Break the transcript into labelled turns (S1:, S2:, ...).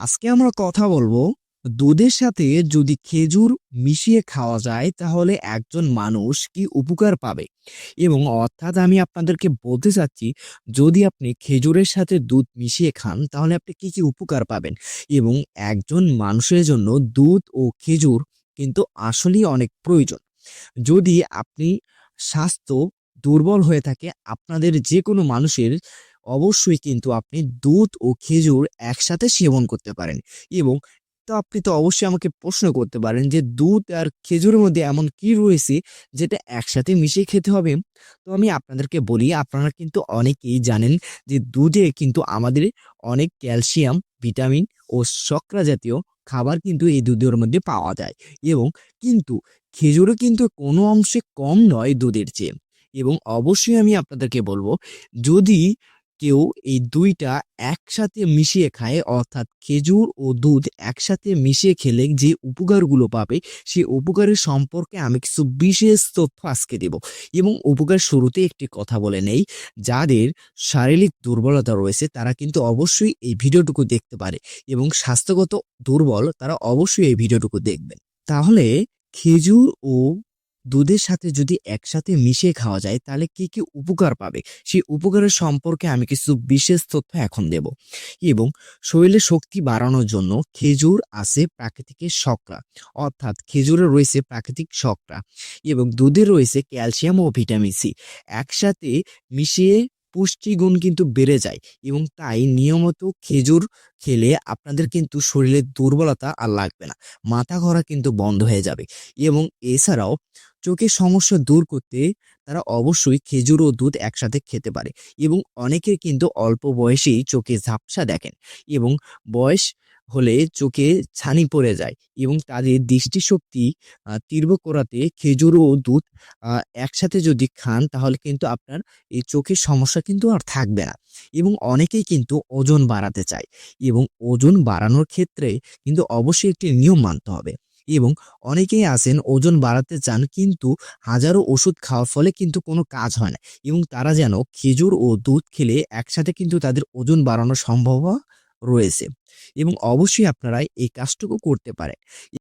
S1: আজকে আমরা কথা বলব দুধের সাথে যদি খেজুর মিশিয়ে খাওয়া যায়, তাহলে একজন মানুষ কি উপকার পাবে? এবং অর্থাৎ আমি আপনাদেরকে বলতে চাচ্ছি, যদি আপনি খেজুরের সাথে দুধ মিশিয়ে খান, তাহলে আপনি কি কি উপকার পাবেন? এবং একজন মানুষের জন্য দুধ ও খেজুর কিন্তু আসলেই অনেক প্রয়োজন। যদি আপনি স্বাস্থ্য দুর্বল হয়ে থাকে, আপনাদের যে কোনো মানুষের অবশ্যই কিন্তু আপনি দুধ ও খেজুর একসাথে সেবন করতে পারেন। এবং তো আপনি তো অবশ্যই আমাকে প্রশ্ন করতে পারেন যে দুধ আর খেজুরের মধ্যে এমন কি রয়েছে যেটা একসাথে মিশিয়ে খেতে হবে? তো আমি আপনাদেরকে বলি, আপনারা কিন্তু অনেকেই জানেন যে দুধে কিন্তু আমাদের অনেক ক্যালসিয়াম, ভিটামিন ও শকরা জাতীয় খাবার কিন্তু এই দুধের মধ্যে পাওয়া যায়। এবং কিন্তু খেজুরও কিন্তু কোনো অংশে কম নয় দুধের চেয়ে। এবং অবশ্যই আমি আপনাদেরকে বলব, যদি কেউ এই দুইটা একসাথে মিশিয়ে খায়, অর্থাৎ খেজুর ও দুধ একসাথে মিশিয়ে খেলে যে উপকারগুলো পাবে সেই উপকারের সম্পর্কে আমি কিছু বিশেষ তথ্য আজকে দেব। এবং উপকার শুরুতে একটি কথা বলে নেই, যাদের শারীরিক দুর্বলতা রয়েছে, তারা কিন্তু অবশ্যই এই ভিডিওটুকু দেখতে পারে এবং স্বাস্থ্যগত দুর্বল, তারা অবশ্যই এই ভিডিওটুকু দেখবেন। তাহলে খেজুর ও দুধের সাথে যদি একসাথে মিশিয়ে খাওয়া যায়, তাহলে কি কি উপকার পাবে? সেই উপকারের সম্পর্কে আমি কিছু বিশেষ তথ্য এখন দেব। এবং শরীরে শক্তি বাড়ানোর জন্য খেজুর আছে প্রাকৃতিক শকরা অর্থাৎ খেজুরে রয়েছে প্রাকৃতিক শকরা এবং দুধে রয়েছে ক্যালসিয়াম ও ভিটামিন সি। একসাথে মিশিয়ে পুষ্টিগুণ কিন্তু বেড়ে যায়, এবং তাই নিয়মিত খেজুর খেলে আপনাদের কিন্তু শরীরের দুর্বলতা আর লাগবে না, মাথা ঘোরা কিন্তু বন্ধ হয়ে যাবে। এবং এছাড়াও চোখের সমস্যা দূর করতে তারা অবশ্যই খেজুর ও দুধ একসাথে খেতে পারে এবং অনেকে কিন্তু অল্প বয়সেই চোখে ঝাপসা দেখেন এবং বয়স হলে চোখে ছানি পড়ে যায় এবং তাদের দৃষ্টিশক্তি তীব্র করাতে খেজুর ও দুধ একসাথে যদি খান তাহলে কিন্তু আপনার এই চোখের সমস্যা কিন্তু আর থাকবে না এবং অনেকেই কিন্তু ওজন বাড়াতে চায় এবং ওজন বাড়ানোর ক্ষেত্রে কিন্তু অবশ্যই একটি নিয়ম মানতে হবে। এবং অনেকেই আছেন, ওজন বাড়াতে চান কিন্তু হাজারো ওষুধ খাওয়ার ফলে কিন্তু কোনো কাজ হয় না এবং তারা যেন খেজুর ও দুধ খেলে একসাথে কিন্তু তাদের ওজন বাড়ানো সম্ভব রয়েছে এবং অবশ্যই আপনারা এই কাজটুকু করতে পারেন।